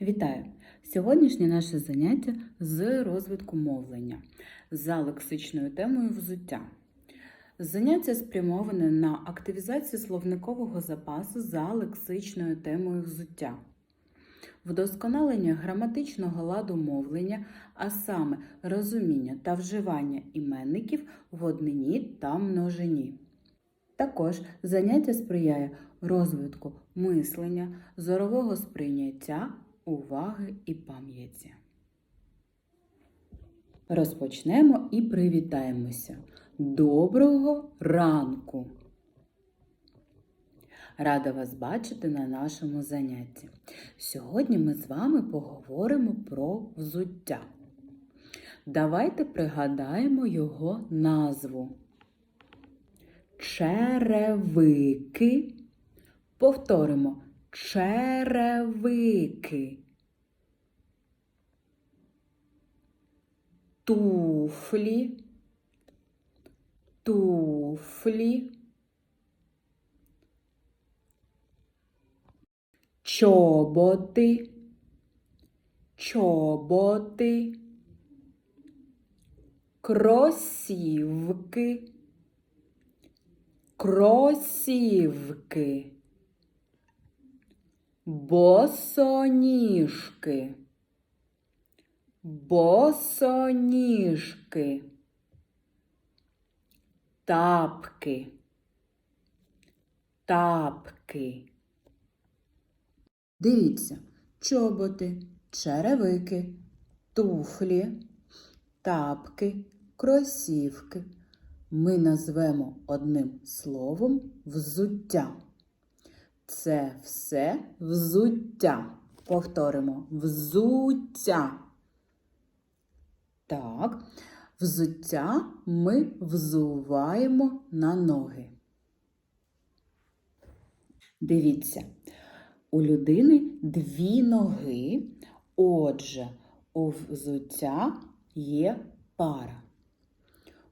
Вітаю! Сьогоднішнє наше заняття з розвитку мовлення за лексичною темою взуття. Заняття спрямоване на активізацію словникового запасу за лексичною темою взуття, вдосконалення граматичного ладу мовлення, а саме розуміння та вживання іменників в однині та множині. Також заняття сприяє розвитку мислення, зорового сприйняття, уваги і пам'яті. Розпочнемо і привітаємося. Доброго ранку! Рада вас бачити на нашому занятті. Сьогодні ми з вами поговоримо про взуття. Давайте пригадаємо його назву. Черевики. Повторимо черевики. Туфлі. Туфлі. Чоботи. Чоботи. Кросівки. Кросівки. Босоніжки. Босоніжки. Тапки. Тапки. Дивіться, чоботи, черевики, туфлі, тапки, кросівки. Ми назвемо одним словом взуття. Це все взуття. Повторимо взуття. Так, взуття ми взуваємо на ноги. Дивіться, у людини дві ноги. Отже, у взуття є пара.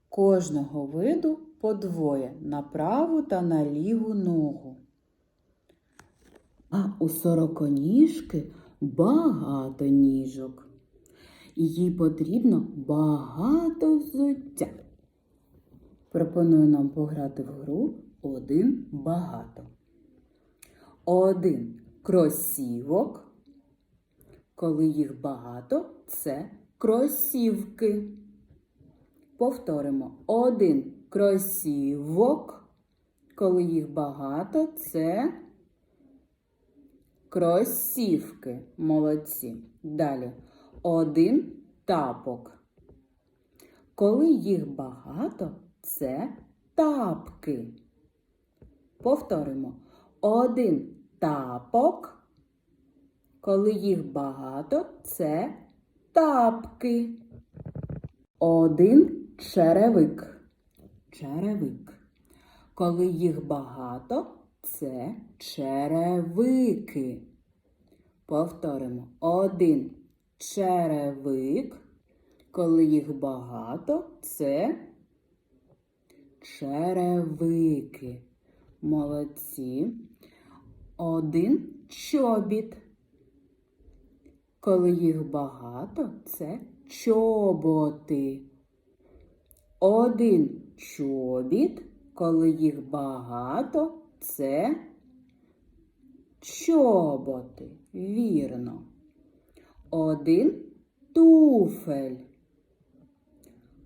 Кожного виду по двоє на праву та на ліву ногу. А у сороконіжки багато ніжок. Їй потрібно багато взуття. Пропоную нам пограти в гру один багато. Один кросівок. Коли їх багато, це кросівки. Повторимо один кросівок. Коли їх багато, це кросівки. Молодці. Далі один тапок. Коли їх багато, це тапки. Повторимо один тапок. Коли їх багато, це тапки. Один черевик. Черевик. Коли їх багато, це черевики. Повторимо. Один черевик. Коли їх багато, це черевики. Молодці. Один чобіт. Коли їх багато, це чоботи. Один чобіт, коли їх багато, це чоботи. Вірно. Один туфель.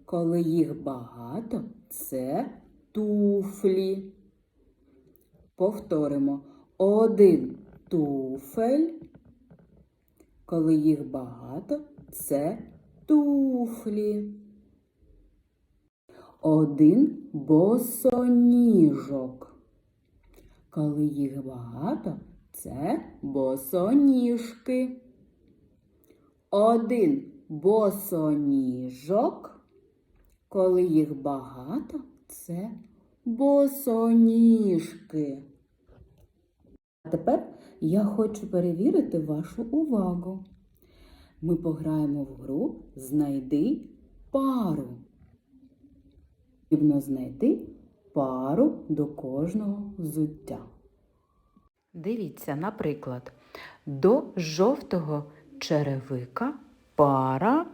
Коли їх багато, це туфлі. Повторимо. Один туфель. Коли їх багато, це туфлі. Один босоніжок. Коли їх багато, це босоніжки. Один босоніжок. Коли їх багато, це босоніжки. А тепер я хочу перевірити вашу увагу. Ми пограємо в гру Знайди пару. Потрібно знайти пару до кожного взуття. Дивіться, наприклад, До жовтого черевика пара.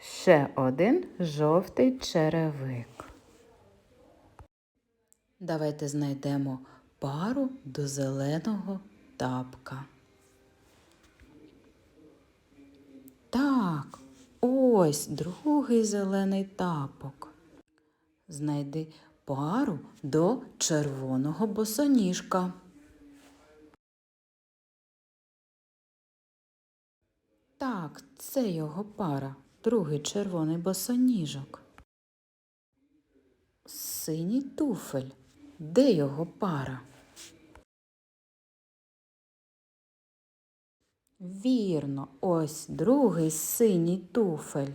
Ще один жовтий черевик. Давайте знайдемо пару до зеленого тапка. Так, ось другий зелений тапок. Знайди пару до червоного босоніжка. Так, це його пара, другий червоний босоніжок. Синій туфель. Де його пара? Вірно, ось другий синій туфель.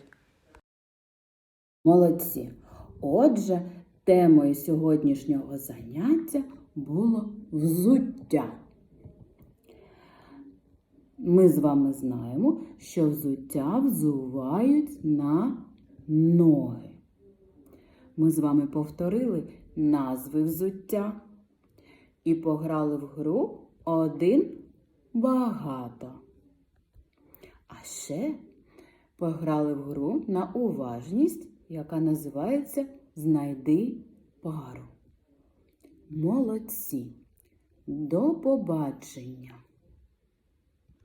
Молодці. Отже, темою сьогоднішнього заняття було взуття. Ми з вами знаємо, що взуття взувають на ноги. Ми з вами повторили назви взуття і пограли в гру один багато. А ще пограли в гру на уважність, яка називається Знайди пару. Молодці! До побачення!